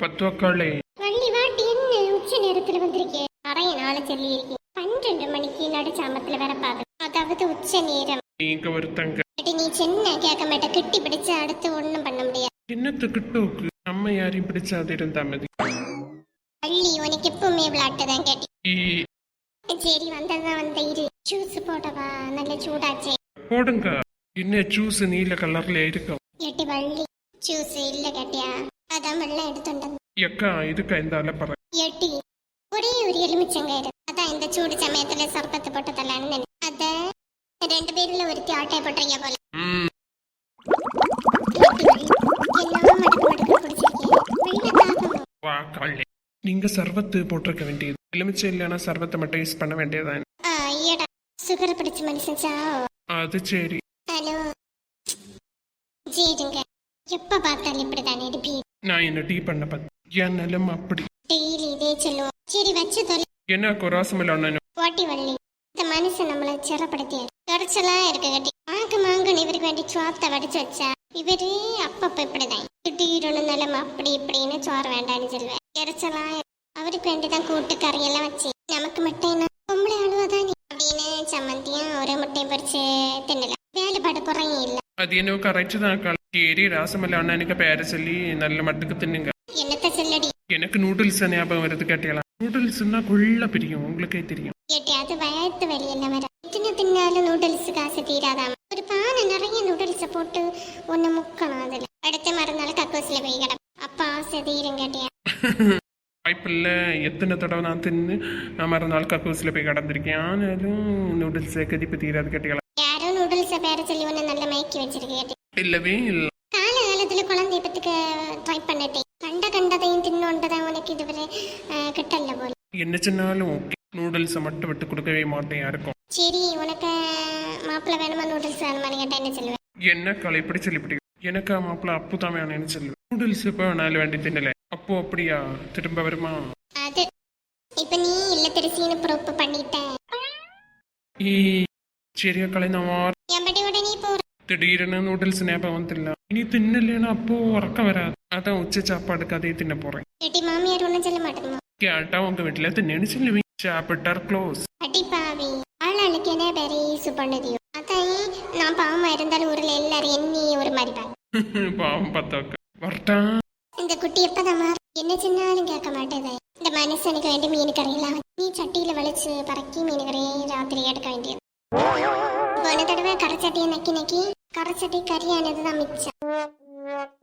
பத்துவக்காளே. வள்ளி வாட்டி என்ன உச்ச நேரத்துல வந்திருக்கேன் நிறைய நாள் சொல்லி இருக்கேன் பன்னிரண்டு மணிக்கு நடுச்சாமத்துல வர பாது அதாவது உச்ச நேரம். நீங்க ஒருத்தங்க நீ சின்ன கேட்க மாட்ட. கிட்டி பிடிச்சு அடுத்து ஒண்ணும் பண்ண முடியாது. என்னத்துக்கு டோக்கு நம்ம யாரையும் பிடிச்சாது இருந்தா மதி. வள்ளி உனக்கு எப்பவுமே விளையாட்டு தான் கேட்டி. ஈ, சரி வந்ததான் வந்த. இரு. ஜூஸ் போடவா? நல்ல சூடாச்சே. போடுங்க. என்ன ஜூஸ் நீல கலர்ல இருக்கும் எட்டி வள்ளி ஜூஸ் இல்ல கேட்டியா? எக்கா இதுக்கா இந்த அலப்பற எட்டி ஒரே ஒரு எலுமிச்சங்காயிரு அதான் இந்த சூடு சமயத்துல சர்பத்து போட்டு தரலான்னு நினை- அத ரெண்டு பேர்ல ஒருத்தி ஆட்டை போட்டுறீங்க போல. ம், என்னவோ மடக்கு மடக்கு குடிச்சிருக்கேன் வெள்ள தாகம். வா காளே நீங்க சர்வத்து போட்டிருக்க வேண்டியது. எலுமிச்சை இல்லைன்னா சர்வத்தை மட்டும் யூஸ் பண்ண வேண்டியதான் ஆ, ஐயடா சுகர் பிடிச்ச மனுஷன் சாவோ அது சரி. ஹலோ. சரிங்க எப்ப பார்த்தாலும் இப்படிதான் எடுப்பி நான் என்ன டீ பண்ண பார்த்து என் நிலம் அப்படி. டெய்லி இதே சொல்லுவோம். சரி வச்சு தொலை என்ன குராசமில்ல ஒன்னு ஓட்டி வள்ளி இந்த மனுஷன் நம்மள சிறப்படுத்தியாரு குறைச்சலா இருக்க கட்டி. மாங்க மாங்கன்னு இவருக்கு வேண்டி சோத்தை வடிச்சு வச்சா இவரு அப்பப்ப இப்படிதான். திடீர்னு நிலம் அப்படி இப்படின்னு சோறு வேண்டாம்னு சொல்லுவேன். இறைச்சலா அவருக்கு வேண்டிதான் கூட்டு கறியெல்லாம் வச்சு. நமக்கு மட்டும் என்ன? பொம்பளை அழுவதானே அப்படின்னு சம்மந்தியும் ஒரு முட்டையும் பொரிச்சு தின்னலாம் வேலைப்பாடு குறையும் இல்ல. அது என்ன கரெக்ட் தான் சரி ராசமல்ல அண்ணனுக்கு பேர சொல்லி நல்ல மட்டுக்கு தின்னுங்க என்னத்த சொல்லடி எனக்கு நூடுல்ஸ் ஞாபகம் வருது கேட்டியலாம் நூடுல்ஸ்னா கொள்ள பிரியும் உங்களுக்கே தெரியும் எட்டியாவது வயத்து வலி என்ன வர எத்தனை தின்னாலும் நூடுல்ஸ் காசு தீராதாம ஒரு பானை நிறைய நூடுல்ஸ் போட்டு ஒண்ணு முக்கணும் அதுல அடுத்த மறுநாள் கக்கூசில போய் கிடக்கும் அப்ப ஆசை தீரும் கேட்டியா வாய்ப்பில்ல எத்தனை தடவை நான் தின்னு நான் மறுநாள் கக்கூசில் போய் கடந்திருக்கேன் ஆனாலும் நூடுல்ஸ் கதிப்பு தீராது யாரோ நூடுல்ஸ பேர சொல்லி ஒண்ணு நல்ல மயக்கி வச்சிருக்கு கேட்டி இல்லவே இல்லை. கால காலத்துல குழந்தைய பத்துக்க ட்ரை பண்ணிட்டேன். கண்ட கண்டதையும் தின்னோண்டதான் உனக்கு இதுவரை அஹ், கிட்டல போல. என்ன சொன்னாலும் ஓகே நூடுல்ஸை மட்டும் விட்டு கொடுக்கவே மாட்டேன் யாருக்கும். சரி உனக்கு மாப்பிள்ளை வேணுமா? நூடுல்ஸ் வேணுமான்னு கேட்டா என்ன சொல்லுவேன் என்ன கலை இப்படி சொல்லிவிட்டு எனக்கு மாப்பிள்ள அப்பு தான் வேணும்னு சொல்லுவேன் நூடுல்ஸ் இப்போ வேணாலும் வேண்டி தின்னல. அப்போ அப்படியா? திரும்ப வருமா? அது இப்ப நீ இல்ல திருச்சின்னு ப்ரூப் பண்ணிட்ட. ஈ சரியா கலை நான் திடீர்னு நூடுல்ஸ் ஞாபகம் வந்துடல இனி தின்னலைன்னா அப்போ உறக்கம் வராது. அதான் உச்ச சாப்பாடுக்கு அதே தின்ன போறேன். எட்டி மாமியார் ஒண்ணும் சொல்ல மாட்டேங்குமா கேட்டா உங்க வீட்டுல தின்னு சொல்லுவீங்க. சாப்பிட்டார் க்ளோஸ் அடி பாவி. ஆளாளுக்கு என்ன பெரிய பண்ணுதியோ அதான் நான் பாவமா இருந்தாலும் ஊர்ல எல்லாரும் எண்ணி ஒரு மாதிரி பாரு. பாவம் பார்த்தாக்க. வரட்டா. இந்த குட்டி எப்பதான் மாறும் என்ன சின்னாலும் கேட்க மாட்டேதே. இந்த மனுஷனுக்கு வேண்டி மீன் கறியெல்லாம் நீ சட்டியில வலிச்சு பறக்கி மீன் கறியை ராத்திரி எடுக்க வேண்டியது. போன தடவை கரைச்சட்டியை കറച്ചട്ടി കരിയാനത് നമിച്ച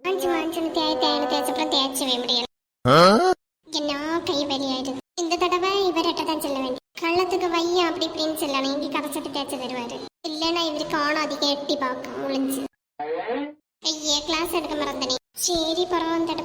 അഞ്ചു മാഞ്ചിന് തേയ തേന തേച്ചപ്പുറം തേച്ച വേമ്പടിയാണ്. എന്നാ കൈ വലിയായിരുന്നു എന്ത് തടവ ഇവരട്ടതാൻ ചെല്ല വേണ്ടി. കള്ളത്തൊക്കെ വയ്യ അപ്പടി പ്രിൻസ് അല്ലാണ് എനിക്ക് കറച്ചട്ടി തേച്ച് തരുവാര് ഇല്ലണ ഇവർ കോണം അധികം എട്ടി പാക്കും മുളിഞ്ച് അയ്യേ ക്ലാസ് എടുക്കാൻ മറന്നേ ശരി പറവാൻ തട